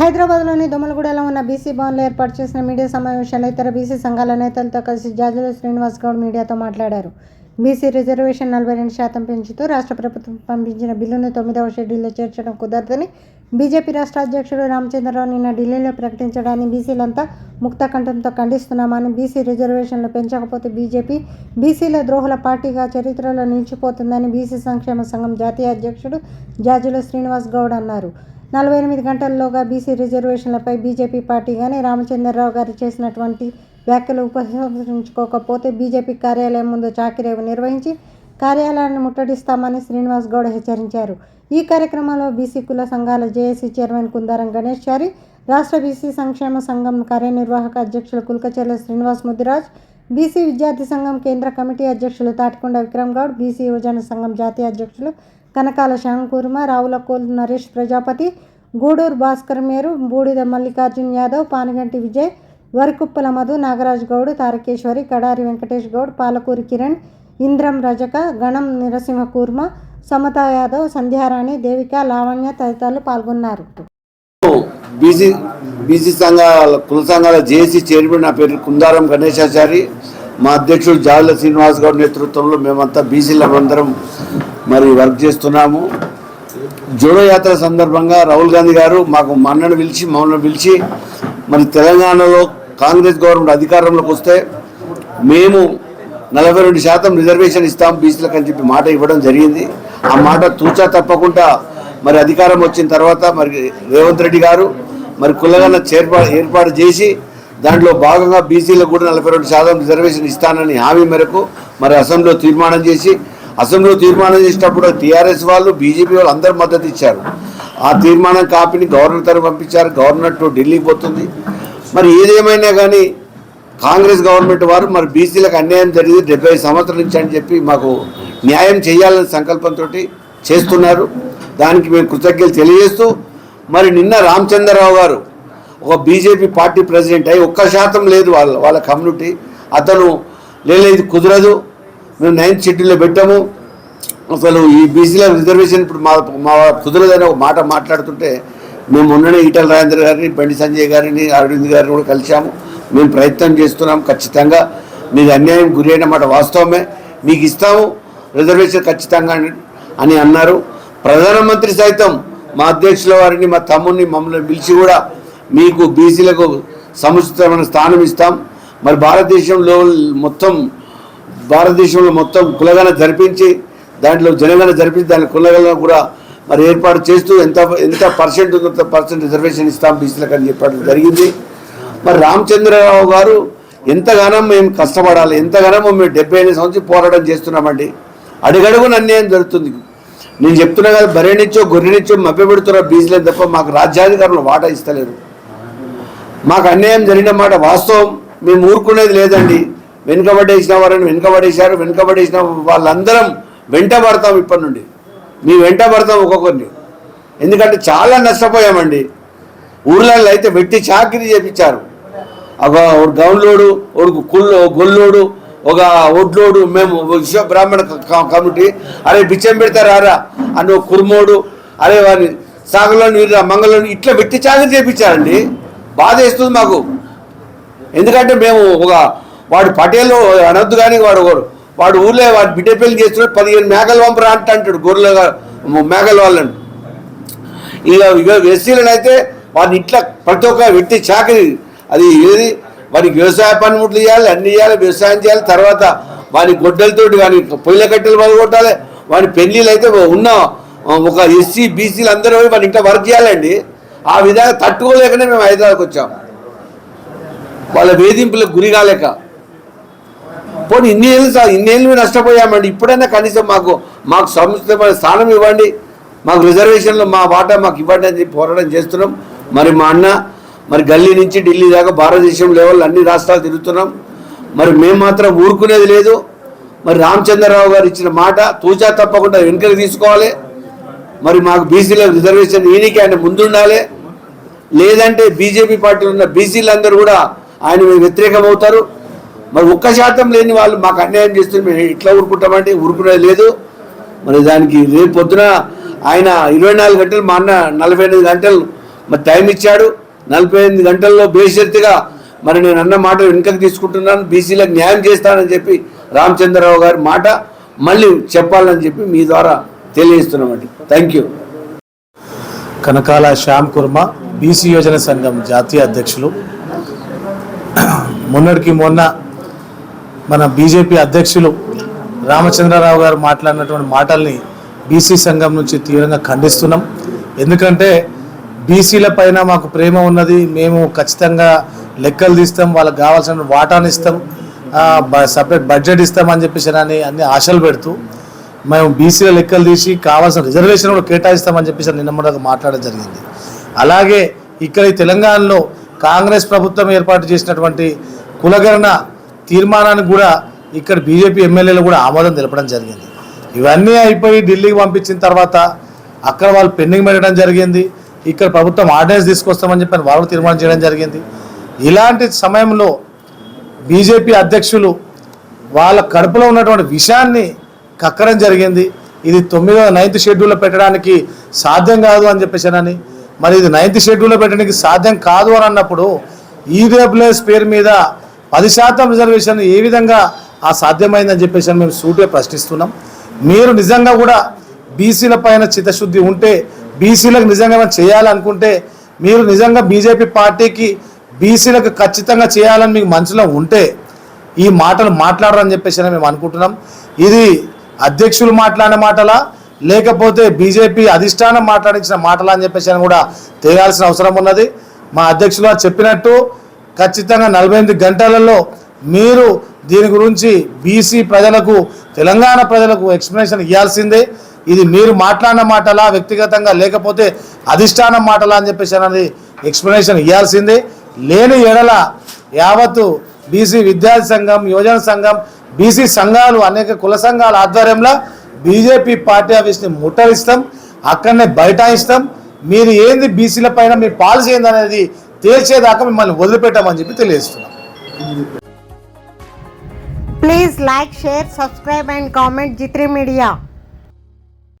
హైదరాబాద్లోని దొమలగూడలో ఉన్న బీసీ భవన్లో ఏర్పాటు చేసిన మీడియా సమావేశంలో ఇతర బీసీ సంఘాల నేతలతో కలిసి జాజుల శ్రీనివాస్ గౌడ్ మీడియాతో మాట్లాడారు. బీసీ రిజర్వేషన్ నలభై రెండు శాతం పెంచుతూ రాష్ట్ర ప్రభుత్వం పంపించిన బిల్లును తొమ్మిదవ షెడ్యూల్లో చేర్చడం కుదరదని బీజేపీ రాష్ట్ర అధ్యక్షుడు రామచంద్రరావు నిన్న ఢిల్లీలో ప్రకటించడాన్ని బీసీలంతా ముక్త కంఠంతో ఖండిస్తున్నామని బీసీ రిజర్వేషన్లు పెంచకపోతే బీజేపీ బీసీల ద్రోహుల పార్టీగా చరిత్రలో నిలిచిపోతుందని బీసీ సంక్షేమ సంఘం జాతీయ అధ్యక్షుడు జాజుల శ్రీనివాస్ గౌడ్ అన్నారు. నలభై ఎనిమిది గంటల్లోగా బీసీ రిజర్వేషన్లపై బీజేపీ పార్టీ కానీ రామచంద్రరావు గారు చేసినటువంటి వ్యాఖ్యలు ఉపసంహరించుకోకపోతే బీజేపీ కార్యాలయం ముందు చాకిరేవు నిర్వహించి కార్యాలయాన్ని ముట్టడిస్తామని శ్రీనివాస్ గౌడ్ హెచ్చరించారు. ఈ కార్యక్రమంలో బీసీ కుల సంఘాల జేఏసీ చైర్మన్ కుందారం గణేష్ చారి రాష్ట్ర బీసీ సంక్షేమ సంఘం కార్యనిర్వాహక అధ్యక్షులు కుల్కచెర్ల శ్రీనివాస్ ముదిరాజ్ బీసీ విద్యార్థి సంఘం కేంద్ర కమిటీ అధ్యక్షులు తాటికొండ విక్రమ్ గౌడ్ బీసీ యువజన సంఘం జాతీయ అధ్యక్షులు కనకాల శ్యామకూర్మ రావులకోలు నరేష్ ప్రజాపతి గూడూరు భాస్కర్ మేరు బూడిద మల్లికార్జున్ యాదవ్ పానగంటి విజయ్ వరికుప్పల మధు నాగరాజ్ గౌడ్ తారకేశ్వరి కడారి వెంకటేష్ గౌడ్ పాలకూరి కిరణ్ ఇంద్రం రజక గణం నరసింహ కూర్మ సమతా యాదవ్ సంధ్యారాణి దేవిక లావణ్య తదితరులు పాల్గొన్నారు. బీసీ బీసీ సంఘాల కుల సంఘాల జేఏసీ చైర్మన్ నా పేరు కుందారం గణేశాచారి. మా అధ్యక్షుడు జావుల శ్రీనివాస్ గౌడ్ నేతృత్వంలో మేమంతా బీసీల అందరం మరి వర్క్ చేస్తున్నాము. జోడో యాత్ర సందర్భంగా రాహుల్ గాంధీ గారు మాకు మన్నను పిలిచి మమ్మల్ని పిలిచి మరి తెలంగాణలో కాంగ్రెస్ గవర్నమెంట్ అధికారంలోకి వస్తే మేము నలభై రెండు శాతం రిజర్వేషన్ ఇస్తాం బీసీలకు అని చెప్పి మాట ఇవ్వడం జరిగింది. ఆ మాట తూచా తప్పకుండా మరి అధికారం వచ్చిన తర్వాత మరి రేవంత్ రెడ్డి గారు మరి కులగన్న చేర్పా ఏర్పాటు చేసి దాంట్లో భాగంగా బీసీలకు కూడా నలభై రెండు శాతం రిజర్వేషన్ ఇస్తానని హామీ మేరకు మరి అసెంబ్లీలో తీర్మానం చేసి అసెంబ్లీలో తీర్మానం చేసినప్పుడు టీఆర్ఎస్ వాళ్ళు బీజేపీ వాళ్ళు అందరు మద్దతు ఇచ్చారు. ఆ తీర్మానం కాపీని గవర్నర్ తరఫు పంపించారు. గవర్నర్ టు ఢిల్లీకి పోతుంది. మరి ఏదేమైనా కానీ కాంగ్రెస్ గవర్నమెంట్ వారు మరి బీసీలకు అన్యాయం జరిగింది. డెబ్బై సంవత్సరాల నుంచి అని చెప్పి మాకు న్యాయం చేయాలనే సంకల్పంతో చేస్తున్నారు. దానికి మేము కృతజ్ఞతలు తెలియజేస్తూ మరి నిన్న రామచంద్రరావు గారు ఒక బీజేపీ పార్టీ ప్రెసిడెంట్ అయి ఒక్క శాతం లేదు వాళ్ళ వాళ్ళ కమ్యూనిటీ. అతను లేదు ఇది కుదరదు. మేము నైన్త్ షెడ్యూల్లో పెట్టాము. అసలు ఈ బీసీల రిజర్వేషన్ ఇప్పుడు మా మా కుదరదని ఒక మాట మాట్లాడుతుంటే మేము మొన్ననే ఈటల రాజేంద్ర గారిని బండి సంజయ్ గారిని అరవింద్ గారిని కూడా కలిశాము. మేము ప్రయత్నం చేస్తున్నాం ఖచ్చితంగా. మీకు అన్యాయం గురి అయిన మాట వాస్తవమే. మీకు ఇస్తాము రిజర్వేషన్ ఖచ్చితంగా అని- అని అన్నారు. ప్రధానమంత్రి సైతం మా అధ్యక్షుల వారిని మా తమ్ముడిని మమ్మల్ని పిలిచి కూడా మీకు బీసీలకు సముచితమైన స్థానం ఇస్తాం. మరి భారతదేశంలో మొత్తం భారతదేశంలో మొత్తం కులగన జరిపించి దాంట్లో జనగణ జరిపించి దాని కులగన కూడా మరి ఏర్పాటు చేస్తూ ఎంత ఎంత పర్సెంట్ ఉందో పర్సెంట్ రిజర్వేషన్ ఇస్తాం బీసీలకు అని చెప్పడం జరిగింది. మరి రామచంద్రరావు గారు ఎంతగానో మేము కష్టపడాలి ఎంతగానో మేము డెబ్బై ఎనిమిది సంవత్సరం పోరాటం చేస్తున్నామండి. అడుగడుగున అన్యాయం జరుగుతుంది? నేను చెప్తున్నా కదా బరేనిచ్చో గొర్రెనిచ్చో మభ్యపెడుతున్న బీసీలే తప్ప మాకు రాజ్యాధికారులు వాటా ఇస్తలేరు. మాకు అన్యాయం జరిగిన మాట వాస్తవం మేము ఊరుకునేది లేదండి. వెనుకబడేసిన వారిని వెనుకబడేశారు వెనుకబడేసిన వాళ్ళందరం వెంట పడతాం ఇప్పటి నుండి. మీ వెంట పడతాం ఒక్కొక్కరిని. ఎందుకంటే చాలా నష్టపోయామండి. ఊర్లలో అయితే వెట్టి చాకిరీ చేపించారు. ఒక గౌన్లోడు ఒక కుల్లో గొల్లోడు ఒక ఒడ్లోడు మేము విశ్వ బ్రాహ్మణ కమిటీ. అరే బిచ్చం పెడతారా అని ఒక కుర్మోడు అరే వారిని సాగలోని వీరు మంగళని ఇట్లా వెట్టి చాకిరీ చేపించారండి. బాధ వేస్తుంది మాకు. ఎందుకంటే మేము ఒక వాడు పటేలు అనొద్దు కానీ వాడు వాడు ఊర్లో వాడు బిడ్డ పెళ్ళి చేస్తున్నాడు పదిహేను మేకలు పంపరా అంట అంటాడు గొర్రెల మేకల వాళ్ళని. ఇక ఇక ఎస్సీలను అయితే వాడిని ఇట్లా ప్రతి ఒక్క వ్యక్తి చాకరి అది ఏది? వాడికి వ్యవసాయ పనిముట్లు చేయాలి అన్ని చేయాలి వ్యవసాయం చేయాలి తర్వాత వాని గొడ్డలతోటి వాని పొయ్యిల కట్టెలు మొదలుకొట్టాలి వాని పెళ్ళిళ్ళు అయితే ఉన్న ఒక ఎస్సీ బీసీలు అందరూ పోయి వాని ఇంట్లో వర్క్ చేయాలండి. ఆ విధంగా తట్టుకోలేకనే మేము హైదరాబాద్కి వచ్చాం. వాళ్ళ వేధింపులకు గురి కాలేక. పోనీ ఇన్ని ఏళ్ళు ఇన్నేళ్ళు మేము నష్టపోయామండి. ఇప్పుడైనా కనీసం మాకు మాకు సంస్థమైన స్థానం ఇవ్వండి. మాకు రిజర్వేషన్లో మా వాటా మాకు ఇవ్వండి అని పోరాటం చేస్తున్నాం. మరి మా అన్న మరి గల్లీ నుంచి ఢిల్లీ దాకా భారతదేశం లెవెల్ అన్ని రాష్ట్రాలు తిరుగుతున్నాం. మరి మేము మాత్రం ఊరుకునేది లేదు. మరి రామచంద్రరావు గారు ఇచ్చిన మాట తూచా తప్పకుండా వెనుకలు తీసుకోవాలి. మరి మాకు బీసీల రిజర్వేషన్ ఈయనకి ఆయన ముందుండాలి. లేదంటే బీజేపీ పార్టీలో ఉన్న బీసీలందరూ కూడా ఆయన వ్యతిరేకమవుతారు. వ్యతిరేకం అవుతారు మరి ఒక్క శాతం లేని వాళ్ళు మాకు అన్యాయం చేస్తుంది మేము ఇట్లా ఊరుకుంటామంటే ఊరుకునేది లేదు. మరి దానికి రేపు పొద్దున ఆయన ఇరవై నాలుగు గంటలు మా అన్న నలభై ఎనిమిది గంటలు మరి టైం ఇచ్చాడు. నలభై ఎనిమిది గంటల్లో బేషరతుగా మరి నేను అన్న మాట వెనుకకు తీసుకుంటున్నాను. బీసీలకు న్యాయం చేస్తానని చెప్పి రామచంద్రరావు గారి మాట మళ్ళీ చెప్పాలని చెప్పి మీ ద్వారా తెలియజేస్తున్నామండి thank you Kanakala Shyam Kurma BC Yojana సంఘం జాతీయ అధ్యక్షులు. మొన్నటికి మొన్న మన బీజేపీ అధ్యక్షులు రామచంద్రరావు గారు మాట్లాడినటువంటి మాటల్ని బీసీ సంఘం నుంచి తీవ్రంగా ఖండిస్తున్నాం. ఎందుకంటే బీసీల పైన మాకు ప్రేమ ఉన్నది మేము ఖచ్చితంగా లెక్కలు తీస్తాం వాళ్ళకి కావాల్సిన వాటాను ఇస్తాం సపరేట్ బడ్జెట్ ఇస్తాం అని చెప్పేసి అని అన్ని ఆశలు పెడుతూ మేము బీసీల లెక్కలు తీసి కావాల్సిన రిజర్వేషన్ కూడా కేటాయిస్తామని చెప్పేసి నిన్న మొన్న మాట్లాడడం జరిగింది. అలాగే ఇక్కడ ఈ తెలంగాణలో కాంగ్రెస్ ప్రభుత్వం ఏర్పాటు చేసినటువంటి కులగరణ తీర్మానానికి కూడా ఇక్కడ బీజేపీ ఎమ్మెల్యేలు కూడా ఆమోదం తెలపడం జరిగింది. ఇవన్నీ అయిపోయి ఢిల్లీకి పంపించిన తర్వాత అక్కడ వాళ్ళు పెండింగ్ పెట్టడం జరిగింది. ఇక్కడ ప్రభుత్వం ఆర్డినెన్స్ తీసుకొస్తామని చెప్పి వాళ్ళు తీర్మానం చేయడం జరిగింది. ఇలాంటి సమయంలో బీజేపీ అధ్యక్షులు వాళ్ళ కడుపులో ఉన్నటువంటి విషయాన్ని కక్కడం జరిగింది. ఇది తొమ్మిదో నైన్త్ షెడ్యూల్లో పెట్టడానికి సాధ్యం కాదు అని చెప్పేసానని. మరి ఇది నైన్త్ షెడ్యూల్లో పెట్టడానికి సాధ్యం కాదు అని అన్నప్పుడు ఈడబ్ల్యూఎస్ పేరు మీద పది శాతం రిజర్వేషన్ ఏ విధంగా ఆ సాధ్యమైందని చెప్పేసి అని మేము సూటిగా ప్రశ్నిస్తున్నాం. మీరు నిజంగా కూడా బీసీల పైన చిత్తశుద్ధి ఉంటే బీసీలకు నిజంగా చేయాలనుకుంటే మీరు నిజంగా బీజేపీ పార్టీకి బీసీలకు ఖచ్చితంగా చేయాలని మీకు మనసులో ఉంటే ఈ మాటలు మాట్లాడరని చెప్పేసి మేము అనుకుంటున్నాం. ఇది అధ్యక్షులు మాట్లాడిన మాటలా లేకపోతే బీజేపీ అధిష్టానం మాట్లాడించిన మాటలా అని చెప్పేసి అని కూడా తేయాల్సిన అవసరం ఉన్నది. మా అధ్యక్షులు చెప్పినట్టు ఖచ్చితంగా నలభై ఎనిమిది గంటలలో మీరు దీని గురించి బీసీ ప్రజలకు తెలంగాణ ప్రజలకు ఎక్స్ప్లెనేషన్ ఇవ్వాల్సిందే ఇది మీరు మాట్లాడిన మాటలా వ్యక్తిగతంగా లేకపోతే అధిష్టానం మాటలా అని చెప్పేసి అనేది ఎక్స్ప్లెనేషన్ ఇవ్వాల్సిందే లేని ఎడల యావత్తు బీసీ విద్యార్థి సంఘం యువజన సంఘం బీసీ సంఘాలు అనేక కుల సంఘాల ఆధ్వర్యంలో బీజేపీ పార్టీ ఆఫీస్ని ముట్టరిస్తాం అక్కడనే బైఠాయిస్తాం. మీరు ఏంది బీసీల పైన మీ పాలసీ ఏందనేది తీర్చేదాకా మిమ్మల్ని వదిలిపెట్టామని చెప్పి తెలియజేస్తున్నాం. Please like share subscribe and comment G three media